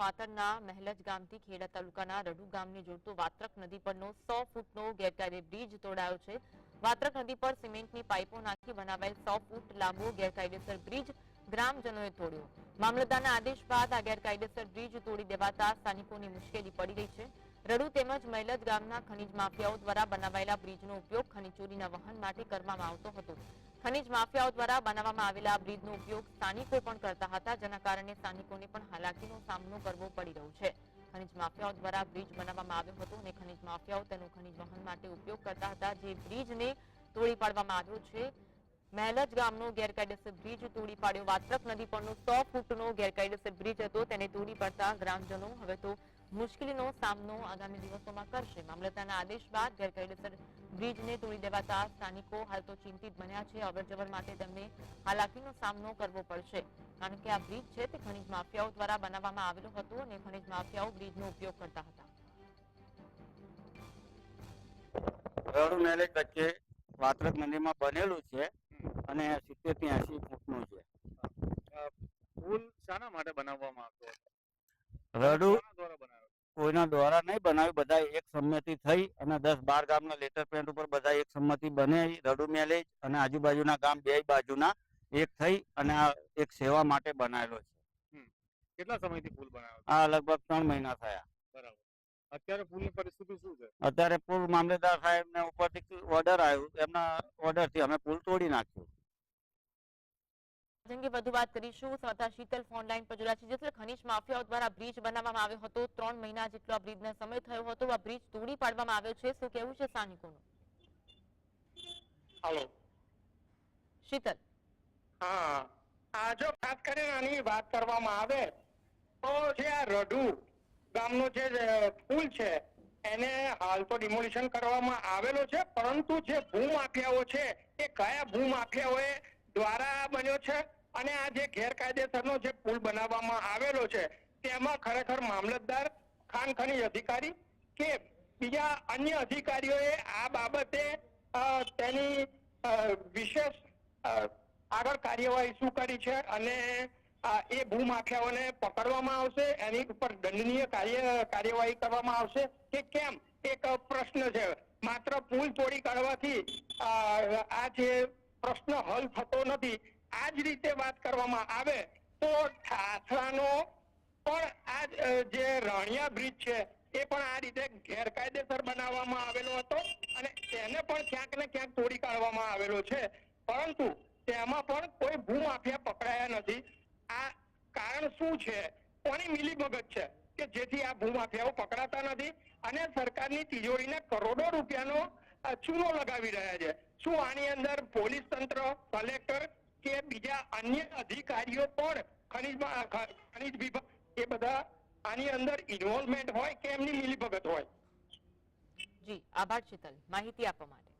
માતરના મહેલજ ગામથી ખેડા તાલુકાના રડુ ગામને જોડતો વાત્રક નદી પરનો સો ફૂટનો ગેરકાયદે બ્રિજ તોડાયો છે. વાત્રક નદી પર સિમેન્ટની પાઇપો નાખી બનાવાયેલ સો ફૂટ લાંબો ગેરકાયદેસર બ્રિજ ગ્રામજનોએ તોડ્યો. મામલતદારના આદેશ બાદ આ ગેરકાયદેસર બ્રિજ તોડી દેવાતા સ્થાનિકોની મુશ્કેલી પડી રહી છે. રડુ તેમજ મહેલજ ગામના ખનીજ માફિયાઓ દ્વારા બનાવાયેલા બ્રિજનો ઉપયોગ ખનીચોરીના વહન માટે કરવામાં આવતો હતો. ખનીજ માફિયાઓ દ્વારા બનાવવામાં આવેલા બ્રિજનો ઉપયોગ સ્થાનિકો પણ કરતા હતા, જેના કારણે સ્થાનિકોને પણ હાલાકીનો સામનો કરવો પડી રહ્યો છે. ખનીજ માફિયાઓ દ્વારા બ્રિજ બનાવવામાં આવ્યો હતો અને ખનીજ માફિયાઓ તેનો ખનીજ વહન માટે ઉપયોગ કરતા હતા, જે બ્રિજને તોડી પાડવામાં આવ્યો છે. મહેલજ ગામનો ગેરકાયદેસર બ્રિજ તોડી પાડ્યો. વાત્રક નદી પરનો સો ફૂટનો ગેરકાયદેસર બ્રિજ હતો, તેને તોડી પાડતા ગ્રામજનો, હવે તો મુશ્કેલીનો સામનો આગામી દિવસોમાં કરશે. મામલતદારના આદેશ બાદ ગેરકાયદેસર બ્રિજને તોડી દેવાતા સ્થાનિકો હાલ તો ચિંતિત બન્યા છે. અવરજવર માટે તેમને હાલાકીનો સામનો કરવો પડશે. કારણ કે આ બ્રિજ છે તે ખનિજ માફિયાઓ દ્વારા બનાવવામાં આવેલો હતો અને ખનિજ માફિયાઓ બ્રિજનો ઉપયોગ કરતા હતા. રડુ મેલેજ વચ્ચે વાત્રક નદીમાં બનેલું છે અને સિત્તેરથી એસી ફૂટનું છે. પુલ શાના માટે બનાવવામાં આવ્યો રડુ કોઈના દ્વારા નહીં બનાવ્યું બધા એક સંમતિ થઈ અને દસ બાર ગામના લેટર પેન્ટ ઉપર બધા એક સંમતિ બને રડુ મેલેજ અને આજુબાજુના ગામ બે બાજુના એક થઈ અને આ એક સેવા માટે બનાવેલો છે. કેટલા સમયથી પુલ બનાવ્યો આ લગભગ ત્રણ મહિના થયા. બરાબર. અત્યારે પુલની પરિસ્થિતિ શું છે? અત્યારે પુલ મામલેદાર સાહેબને ઉપરથી ઓર્ડર આવ્યું. એમના ઓર્ડરથી અમે પુલ તોડી નાખ્યું. આ કે વધુ વાત કરીશું. સ્વતઃ શીતલ ફોન લાઈન પર જોડાયા છે. જેટલે ખનીજ માફિયાઓ દ્વારા બ્રિજ બનાવવામાં આવ્યો હતો. ત્રણ મહિના જેટલો આ બ્રિજનો સમય થયો હતો. આ બ્રિજ તોડી પાડવામાં આવ્યો છે. શું કેવું છે સ્થાનિકોનું હાલો શીતલ. હા. આ જો ખાસ કરીને આની વાત કરવામાં આવે તો જે આ રઢુ ગામનો જે પુલ છે એને હાલ તો ડિમોલિશન કરવામાં આવેલો છે. પરંતુ જે ભૂમાફિયાઓ છે એ કયા ભૂમાફિયાઓએ દ્વારા બન્યો છે? અને આ જે ગેરકાયદેસરનો જે પુલ બનાવવામાં આવેલો છે, તેમાં ખરેખર મામલતદાર ખાનખની અધિકારી કે બીજા અન્ય અધિકારીઓએ આ બાબતે તેની વિશેષ આગળ કાર્યવાહી શું કરી છે અને એ ભૂમાફિયાઓને પકડવામાં આવશે, એની ઉપર દંડનીય કાર્ય, કાર્યવાહી કરવામાં આવશે કે કેમ? એક પ્રશ્ન છે. માત્ર પુલ તોડી કાઢવાથી આ જે પ્રશ્ન હલ થતો નથી આ જ રીતે વાત કરવામાં આવે તો ઠાસરાનો પણ આ જે રણિયા બ્રિજ છે, એ પણ આ રીતે ગેરકાયદેસર બનાવવામાં આવેલો હતો અને તેને પણ ક્યાંક ને ક્યાંક તોડી કાઢવામાં આવેલો છે. પરંતુ તેમાં પણ કોઈ ભૂમાફિયા પકડાયા નથી. આ કારણ શું છે? કોની મિલીભગત છે કે જેથી આ ભૂમાફિયાઓ પકડાતા નથી અને સરકારની તિજોરીને કરોડો રૂપિયાનો ચૂનો લગાવી રહ્યા છે? શું આની અંદર પોલીસ તંત્ર, કલેક્ટર કે બીજા અન્ય અધિકારીઓ પણ ખનિજ ખનિજ વિભાગ એ બધા આની અંદર ઇન્વોલ્વમેન્ટ હોય કે એમની મિલીભગત હોય? જી, આભાર શીતલ માહિતી આપવા માટે.